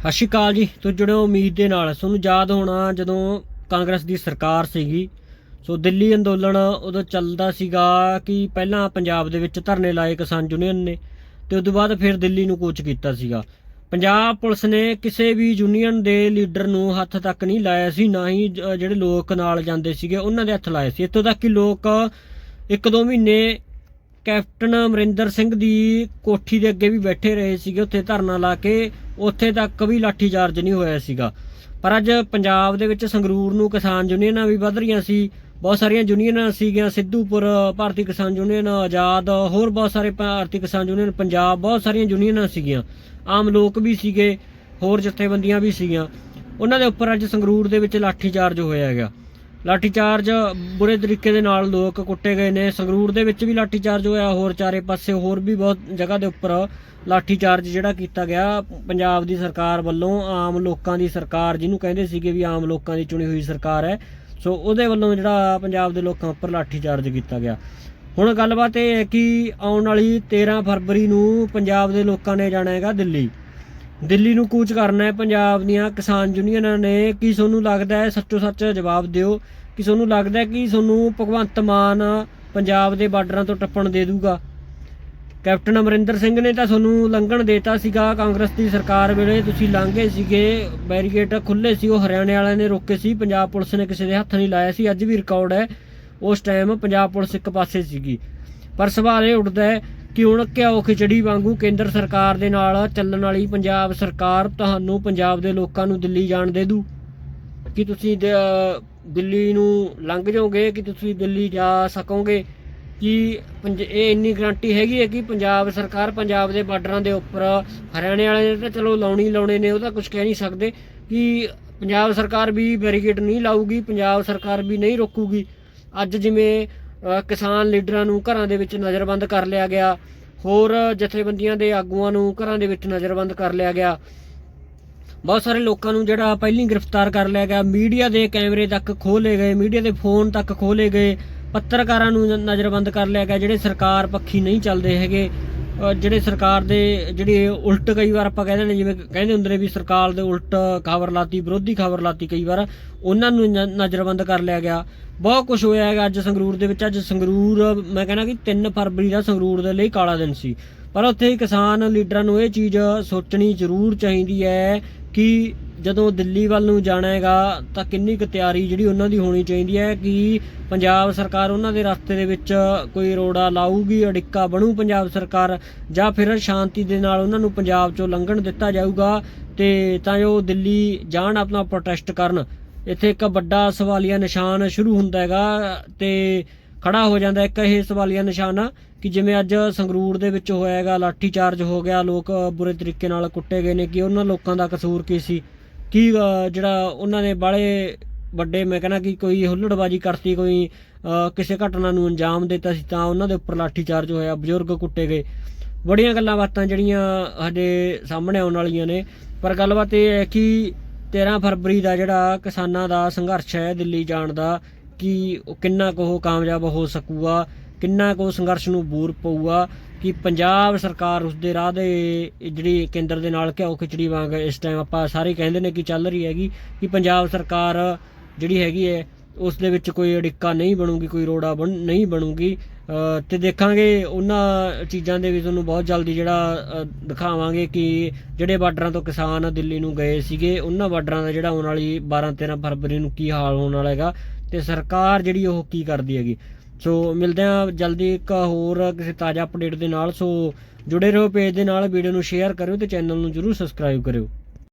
ਸਤਿ ਸ਼੍ਰੀ ਅਕਾਲ ਜੀ। ਤੁਸੀਂ ਜੁੜਿਓ ਉਮੀਦ ਦੇ ਨਾਲ। ਤੁਹਾਨੂੰ ਯਾਦ ਹੋਣਾ ਜਦੋਂ ਕਾਂਗਰਸ ਦੀ ਸਰਕਾਰ ਸੀਗੀ, ਸੋ ਦਿੱਲੀ ਅੰਦੋਲਨ ਉਦੋਂ ਚੱਲਦਾ ਸੀਗਾ ਕਿ ਪਹਿਲਾਂ ਪੰਜਾਬ ਦੇ ਵਿੱਚ ਧਰਨੇ ਲਾਏ ਕਿਸਾਨ ਯੂਨੀਅਨ ਨੇ ਤੇ ਉਸ ਤੋਂ ਬਾਅਦ ਫਿਰ ਦਿੱਲੀ ਨੂੰ ਕੋਚ ਕੀਤਾ ਸੀਗਾ। ਪੰਜਾਬ ਪੁਲਿਸ ਨੇ ਕਿਸੇ ਵੀ ਯੂਨੀਅਨ ਦੇ ਲੀਡਰ ਨੂੰ ਹੱਥ ਤੱਕ ਨਹੀਂ ਲਾਇਆ ਸੀ, ਨਾ ਹੀ ਜਿਹੜੇ ਲੋਕ ਨਾਲ ਜਾਂਦੇ ਸੀਗੇ, ਉਹਨਾਂ ਦੇ ਹੱਥ ਲਾਏ ਸੀ। ਇੱਥੋਂ ਤੱਕ ਕਿ ਲੋਕ ਇੱਕ ਦੋ ਮਹੀਨੇ ਕੈਪਟਨ ਅਮਰਿੰਦਰ ਸਿੰਘ ਦੀ ਕੋਠੀ ਦੇ ਅੱਗੇ ਵੀ ਬੈਠੇ ਰਹੇ ਸੀਗੇ, ਉੱਥੇ ਧਰਨਾ ਲਾ ਕੇ ਉੱਥੇ ਤੱਕ ਵੀ ਲਾਠੀਚਾਰਜ ਨਹੀਂ ਹੋਇਆ ਸੀਗਾ। ਪਰ ਅੱਜ ਪੰਜਾਬ ਦੇ ਵਿੱਚ ਸੰਗਰੂਰ ਨੂੰ ਕਿਸਾਨ ਯੂਨੀਅਨਾਂ ਵੀ ਵੱਧ ਰਹੀਆਂ ਸੀ। ਬਹੁਤ ਸਾਰੀਆਂ ਯੂਨੀਅਨਾਂ ਸੀਗੀਆਂ, ਸਿੱਧੂਪੁਰ, ਭਾਰਤੀ ਕਿਸਾਨ ਯੂਨੀਅਨ, ਆਜ਼ਾਦ, ਹੋਰ ਬਹੁਤ ਸਾਰੇ ਭਾਰਤੀ ਕਿਸਾਨ ਯੂਨੀਅਨ, ਪੰਜਾਬ, ਬਹੁਤ ਸਾਰੀਆਂ ਯੂਨੀਅਨਾਂ ਸੀਗੀਆਂ। ਆਮ ਲੋਕ ਵੀ ਸੀਗੇ, ਹੋਰ ਜਥੇਬੰਦੀਆਂ ਵੀ ਸੀਗੀਆਂ। ਉਹਨਾਂ ਦੇ ਉੱਪਰ ਅੱਜ ਸੰਗਰੂਰ ਦੇ ਵਿੱਚ ਲਾਠੀਚਾਰਜ ਹੋਇਆ ਹੈਗਾ। ਲਾਠੀ ਚਾਰਜ ਬੁਰੇ ਤਰੀਕੇ ਦੇ ਨਾਲ ਲੋਕ ਕੁੱਟੇ ਗਏ ਨੇ। ਸੰਗਰੂਰ ਦੇ ਵਿੱਚ ਵੀ ਲਾਠੀ ਚਾਰਜ ਹੋਇਆ। ਹੋਰ ਚਾਰੇ ਪਾਸੇ ਹੋਰ ਵੀ ਬਹੁਤ ਜਗ੍ਹਾ ਦੇ ਉੱਪਰ ਲਾਠੀ ਚਾਰਜ ਜਿਹੜਾ ਕੀਤਾ ਗਿਆ। ਪੰਜਾਬ ਦੀ ਸਰਕਾਰ ਵੱਲੋਂ ਆਮ ਲੋਕਾਂ ਦੀ ਸਰਕਾਰ, ਜਿਹਨੂੰ ਕਹਿੰਦੇ ਸੀਗੇ ਵੀ ਆਮ ਲੋਕਾਂ ਦੀ ਚੁਣੀ ਹੋਈ ਸਰਕਾਰ ਹੈ, ਸੋ ਉਹਦੇ ਵੱਲੋਂ ਜਿਹੜਾ ਪੰਜਾਬ ਦੇ ਲੋਕਾਂ ਉੱਪਰ ਲਾਠੀ ਚਾਰਜ ਕੀਤਾ ਗਿਆ। ਹੁਣ ਗੱਲਬਾਤ ਇਹ ਹੈ ਕਿ ਆਉਣ ਵਾਲੀ 13 ਫਰਵਰੀ ਨੂੰ ਪੰਜਾਬ ਦੇ ਲੋਕਾਂ ਨੇ ਜਾਣਾ ਹੈਗਾ ਦਿੱਲੀ। ਦਿੱਲੀ ਨੂੰ ਕੂਚ ਕਰਨਾ ਹੈ। ਪੰਜਾਬ ਦੀਆਂ ਕਿਸਾਨ ਯੂਨੀਅਨਾਂ ਨੇ ਕੀ ਤੁਹਾਨੂੰ ਲੱਗਦਾ ਹੈ? ਸੱਚੋ ਸੱਚ ਜਵਾਬ ਦਿਓ। ਕਿ ਤੁਹਾਨੂੰ ਲੱਗਦਾ ਹੈ ਕਿ ਤੁਹਾਨੂੰ ਭਗਵੰਤ ਮਾਨ ਪੰਜਾਬ ਦੇ ਬਾਰਡਰਾਂ ਤੋਂ ਟੱਪਣ ਦੇ ਦੂਗਾ? ਕੈਪਟਨ ਅਮਰਿੰਦਰ ਸਿੰਘ ਨੇ ਤਾਂ ਤੁਹਾਨੂੰ ਲੰਘਣ ਦੇਤਾ ਸੀਗਾ। ਕਾਂਗਰਸ ਦੀ ਸਰਕਾਰ ਵੇਲੇ ਤੁਸੀਂ ਲੰਘੇ ਸੀਗੇ। ਬੈਰੀਕੇਡ ਖੁੱਲੇ ਸੀ, ਉਹ ਹਰਿਆਣੇ ਵਾਲਿਆਂ ਨੇ ਰੋਕੇ ਸੀ। ਪੰਜਾਬ ਪੁਲਿਸ ਨੇ ਕਿਸੇ ਦੇ ਹੱਥ ਨਹੀਂ ਲਾਇਆ ਸੀ। ਅੱਜ ਵੀ ਰਿਕਾਰਡ ਹੈ। ਉਸ ਟਾਈਮ ਪੰਜਾਬ ਪੁਲਿਸ ਇੱਕ ਪਾਸੇ ਸੀਗੀ। ਪਰ ਸਵਾਲ ਇਹ ਉੱਠਦਾ ਹੈ ਕਿ ਹੁਣ ਘਿਓ ਖਿਚੜੀ ਵਾਂਗੂ ਕੇਂਦਰ ਸਰਕਾਰ ਦੇ ਨਾਲ ਚੱਲਣ ਵਾਲੀ ਪੰਜਾਬ ਸਰਕਾਰ ਤੁਹਾਨੂੰ ਪੰਜਾਬ ਦੇ ਲੋਕਾਂ ਨੂੰ ਦਿੱਲੀ ਜਾਣ ਦੇ ਦੂ? ਕਿ ਤੁਸੀਂ ਦਿੱਲੀ ਨੂੰ ਲੰਘ ਜਾਓਗੇ? ਕਿ ਤੁਸੀਂ ਦਿੱਲੀ ਜਾ ਸਕੋਗੇ? ਕਿ ਪੰਜ- ਇਹ ਇੰਨੀ ਗਰੰਟੀ ਹੈਗੀ ਹੈ ਕਿ ਪੰਜਾਬ ਸਰਕਾਰ ਪੰਜਾਬ ਦੇ ਬਾਰਡਰਾਂ ਦੇ ਉੱਪਰ, ਹਰਿਆਣੇ ਵਾਲੇ ਨੇ ਤਾਂ ਚਲੋ ਲਾਉਣੀ ਲਾਉਣੇ ਨੇ, ਉਹ ਤਾਂ ਕੁਝ ਕਹਿ ਨਹੀਂ ਸਕਦੇ। ਕਿ ਪੰਜਾਬ ਸਰਕਾਰ ਵੀ ਬੈਰੀਕੇਡ ਨਹੀਂ ਲਾਊਗੀ? ਪੰਜਾਬ ਸਰਕਾਰ ਵੀ ਨਹੀਂ ਰੋਕੂਗੀ? ਅੱਜ ਜਿਵੇਂ ਕਿਸਾਨ ਲੀਡਰਾਂ ਨੂੰ ਘਰਾਂ ਦੇ ਵਿੱਚ ਨਜ਼ਰਬੰਦ ਕਰ ਲਿਆ ਗਿਆ। ਹੋਰ ਜਥੇਬੰਦੀਆਂ ਦੇ ਆਗੂਆਂ ਨੂੰ ਘਰਾਂ ਦੇ ਵਿੱਚ ਨਜ਼ਰਬੰਦ ਕਰ ਲਿਆ ਗਿਆ। ਬਹੁਤ ਸਾਰੇ ਲੋਕਾਂ ਨੂੰ ਜਿਹੜਾ ਪਹਿਲੀ ਗ੍ਰਿਫਤਾਰ ਕਰ ਲਿਆ ਗਿਆ। ਮੀਡੀਆ ਦੇ ਕੈਮਰੇ ਤੱਕ ਖੋਲੇ ਗਏ, ਮੀਡੀਆ ਦੇ ਫੋਨ ਤੱਕ ਖੋਲੇ ਗਏ। ਪੱਤਰਕਾਰਾਂ ਨੂੰ, ਨਜ਼ਰਬੰਦ ਕਰ ਲਿਆ ਗਿਆ, ਜਿਹੜੇ ਸਰਕਾਰ ਪੱਖੀ ਨਹੀਂ ਚੱਲਦੇ ਹੈਗੇ। ਜਿਹੜੇ ਸਰਕਾਰ ਦੇ ਜਿਹੜੇ ਉਲਟ ਕਈ ਵਾਰ ਆਪਾਂ ਕਹਿੰਦੇ ਨੇ ਜਿਵੇਂ ਕਹਿੰਦੇ ਹੁੰਦੇ ਨੇ ਵੀ ਸਰਕਾਰ ਦੇ ਉਲਟ ਖਬਰ ਲਾਤੀ, ਵਿਰੋਧੀ ਖਬਰ ਲਾਤੀ ਕਈ ਵਾਰ, ਉਹਨਾਂ ਨੂੰ ਨਜ਼ਰਬੰਦ ਕਰ ਲਿਆ ਗਿਆ। ਬਹੁਤ ਕੁਝ ਹੋਇਆ ਹੈਗਾ ਅੱਜ ਸੰਗਰੂਰ ਦੇ ਵਿੱਚ। ਅੱਜ ਸੰਗਰੂਰ, ਮੈਂ ਕਹਿੰਦਾ ਕਿ 3 ਫਰਵਰੀ ਦਾ ਸੰਗਰੂਰ ਦੇ ਲਈ ਕਾਲਾ ਦਿਨ ਸੀ। ਪਰ ਉੱਥੇ ਕਿਸਾਨ ਲੀਡਰਾਂ ਨੂੰ ਇਹ ਚੀਜ਼ ਸੋਚਣੀ ਜ਼ਰੂਰ ਚਾਹੀਦੀ ਹੈ ਕਿ ਜਦੋਂ ਦਿੱਲੀ ਵੱਲ ਨੂੰ ਜਾਣਾ ਹੈਗਾ, ਤਾਂ ਕਿੰਨੀ ਕੁ ਤਿਆਰੀ ਜਿਹੜੀ ਉਹਨਾਂ ਦੀ ਹੋਣੀ ਚਾਹੀਦੀ ਹੈ ਕਿ ਪੰਜਾਬ ਸਰਕਾਰ ਉਹਨਾਂ ਦੇ ਰਸਤੇ ਦੇ ਵਿੱਚ ਕੋਈ ਰੋੜਾ ਲਾਊਗੀ, ਅੜਿੱਕਾ ਬਣੂ ਪੰਜਾਬ ਸਰਕਾਰ, ਜਾਂ ਫਿਰ ਸ਼ਾਂਤੀ ਦੇ ਨਾਲ ਉਹਨਾਂ ਨੂੰ ਪੰਜਾਬ ਚੋਂ ਲੰਘਣ ਦਿੱਤਾ ਜਾਊਗਾ, ਤੇ ਤਾਂ ਜੋ ਦਿੱਲੀ ਜਾਣ ਆਪਣਾ ਪ੍ਰੋਟੈਸਟ ਕਰਨ। ਇੱਥੇ ਇੱਕ ਵੱਡਾ ਸਵਾਲੀਆ ਨਿਸ਼ਾਨ ਸ਼ੁਰੂ ਹੁੰਦਾ ਹੈਗਾ ਤੇ ਖੜਾ ਹੋ ਜਾਂਦਾ ਇੱਕ ਇਹ ਸਵਾਲੀਆ ਨਿਸ਼ਾਨ, ਕਿ ਜਿਵੇਂ ਅੱਜ ਸੰਗਰੂਰ ਦੇ ਵਿੱਚ ਹੋਇਆ ਹੈਗਾ, ਲਾਠੀ ਚਾਰਜ ਹੋ ਗਿਆ, ਲੋਕ ਬੁਰੇ ਤਰੀਕੇ ਨਾਲ ਕੁੱਟੇ ਗਏ ਨੇ, ਕਿ ਉਹਨਾਂ ਲੋਕਾਂ ਦਾ ਕਸੂਰ ਕੀ ਸੀ? ਕੀ ਜਿਹੜਾ ਉਹਨਾਂ ਨੇ ਬਾਲੇ ਵੱਡੇ, ਮੈਂ ਕਹਿੰਦਾ ਕਿ ਕੋਈ ਹੁੱਲੜਬਾਜੀ ਕਰਤੀ, ਕੋਈ ਕਿਸੇ ਘਟਨਾ ਨੂੰ ਅੰਜਾਮ ਦਿੱਤਾ ਸੀ, ਤਾਂ ਉਹਨਾਂ ਦੇ ਉੱਪਰ ਲਾਠੀ ਚਾਰਜ ਹੋਇਆ, ਬਜ਼ੁਰਗ ਕੁੱਟੇ ਗਏ। ਬੜੀਆਂ ਗੱਲਾਂ ਬਾਤਾਂ ਜਿਹੜੀਆਂ ਸਾਡੇ ਸਾਹਮਣੇ ਆਉਣ ਵਾਲੀਆਂ ਨੇ। ਪਰ ਗੱਲਬਾਤ ਇਹ ਹੈ ਕਿ 13 ਫਰਵਰੀ ਦਾ ਜਿਹੜਾ ਕਿਸਾਨਾਂ ਦਾ ਸੰਘਰਸ਼ ਹੈ, ਦਿੱਲੀ ਜਾਣ ਦਾ, ਕਿ ਉਹ ਕਿੰਨਾ ਕੁ ਉਹ ਕਾਮਯਾਬ ਹੋ ਸਕੂਗਾ ਕਿੰਨਾ ਕੁ ਉਹ ਸੰਘਰਸ਼ ਨੂੰ ਬੂਰ ਪਊਗਾ ਕਿ ਪੰਜਾਬ ਸਰਕਾਰ ਉਸ ਦੇ ਰਾਹ ਦੇ ਜਿਹੜੀ ਕੇਂਦਰ ਦੇ ਨਾਲ ਘਿਓ ਖਿਚੜੀ ਵਾਂਗ ਇਸ ਟਾਈਮ ਆਪਾਂ ਸਾਰੇ ਕਹਿੰਦੇ ਨੇ ਕਿ ਚੱਲ ਰਹੀ ਹੈਗੀ ਕਿ ਪੰਜਾਬ ਸਰਕਾਰ ਜਿਹੜੀ ਹੈਗੀ ਹੈ ਉਸ ਦੇ ਵਿੱਚ ਕੋਈ ਅੜਿੱਕਾ ਨਹੀਂ ਬਣੂਗੀ ਕੋਈ ਰੋੜਾ ਬਣ ਨਹੀਂ ਬਣੂਗੀ। ਅ, ਤੇ ਦੇਖਾਂਗੇ ਉਹਨਾਂ ਚੀਜ਼ਾਂ ਦੇ ਵੀ ਤੁਹਾਨੂੰ ਬਹੁਤ ਜਲਦੀ ਜਿਹੜਾ ਦਿਖਾਵਾਂਗੇ ਕਿ ਜਿਹੜੇ ਬਾਰਡਰਾਂ ਤੋਂ ਕਿਸਾਨ ਦਿੱਲੀ ਨੂੰ ਗਏ ਸੀਗੇ ਉਹਨਾਂ ਬਾਰਡਰਾਂ ਦਾ ਜਿਹੜਾ ਆਉਣ ਵਾਲੀ 12 13 ਫਰਵਰੀ ਨੂੰ ਕੀ ਹਾਲ ਹੋਣ ਵਾਲਾ ਹੈਗਾ ਤੇ ਸਰਕਾਰ ਜਿਹੜੀ ਉਹ ਕੀ ਕਰਦੀ ਹੈਗੀ। ਸੋ ਮਿਲਦੇ ਆ ਜਲਦੀ ਇੱਕ ਹੋਰ ਕਿਸੇ ਤਾਜ਼ਾ ਅਪਡੇਟ ਦੇ ਨਾਲ। ਸੋ ਜੁੜੇ ਰਹੋ ਪੇਜ ਦੇ ਨਾਲ ਵੀਡੀਓ ਨੂੰ ਸ਼ੇਅਰ ਕਰਿਓ ਤੇ ਚੈਨਲ ਨੂੰ ਜਰੂਰ ਸਬਸਕ੍ਰਾਈਬ ਕਰਿਓ।